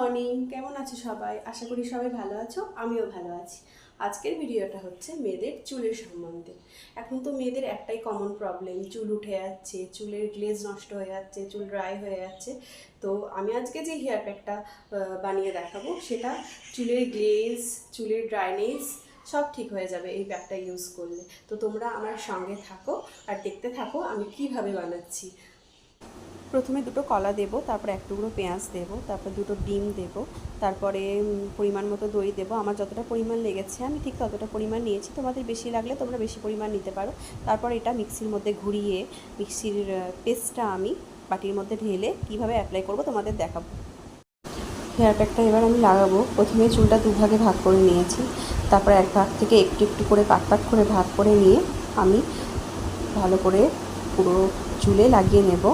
Morning, কেমন আছো সবাই? আশা করি সবাই ভালো আছো, আমিও ভালো আছি। আজকের ভিডিওটা হচ্ছে মেয়েদের চুলের সম্বন্ধে। এখন তো মেয়েদের একটাই কমন প্রবলেম চুল উঠে যাচ্ছে, চুলের গ্লেজ নষ্ট হয়ে যাচ্ছে, চুল ড্রাই হয়ে যাচ্ছে। তো আমি আজকে যে হেয়ার প্যাকটা বানিয়ে দেখাবো, সেটা চুলের গ্লেজ চুলের ড্রাইনেস সব ঠিক হয়ে যাবে এই প্যাকটা ইউজ করলে। তো তোমরা আমার সঙ্গে থাকো আর দেখতে থাকো আমি কীভাবে বানাচ্ছি। প্রথমে দুটো কলা দেবো, তারপরে এক টুকরো পেঁয়াজ দেবো, তারপর দুটো ডিম দেবো, তারপরে পরিমাণ মতো দই দেবো। আমার যতটা পরিমাণ লেগেছে, আমি ঠিক ততটা পরিমাণ নিয়েছি। তোমাদের বেশি লাগলে তোমরা বেশি পরিমাণ নিতে পারো। তারপর এটা মিক্সির মধ্যে ঘুরিয়ে, মিক্সির পেস্টটা আমি বাটির মধ্যে ঢেলে কীভাবে অ্যাপ্লাই করব তোমাদের দেখাবো। হেয়ার প্যাকটা এবার আমি লাগাবো। প্রথমে চুলটা দুভাগে ভাগ করে নিয়েছি। তারপর এক ভাগ থেকে একটু একটু করে পাট পাট করে ভাগ করে নিয়ে আমি ভালো করে পুরো চুলে লাগিয়ে নেব।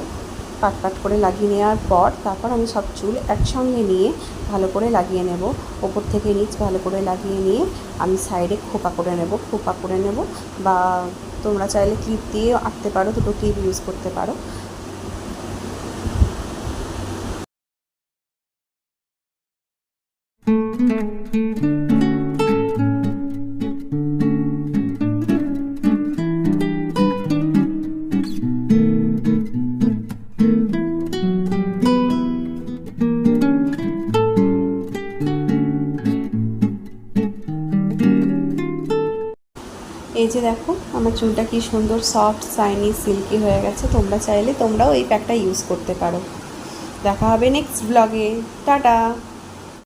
পাট পাট করে লাগিয়ে নেওয়ার পর তারপর আমি সব চুল একসঙ্গে নিয়ে ভালো করে লাগিয়ে নেব। ওপর থেকে নিচ ভালো করে লাগিয়ে নিয়ে আমি সাইডে খোপা করে নেব, খোপা করে নেব বা তোমরা চাইলে ক্লিপ দিয়ে আঁকতে পারো, দুটো ক্লিপ ইউজ করতে পারো। এই যে দেখো, আমার চুলটা কি সুন্দর সফট সাইনি সিল্কি হয়ে গেছে। তোমরা চাইলে তোমরাও এই প্যাকটা ইউজ করতে পারো। দেখা হবে নেক্সট ব্লগে টাটা!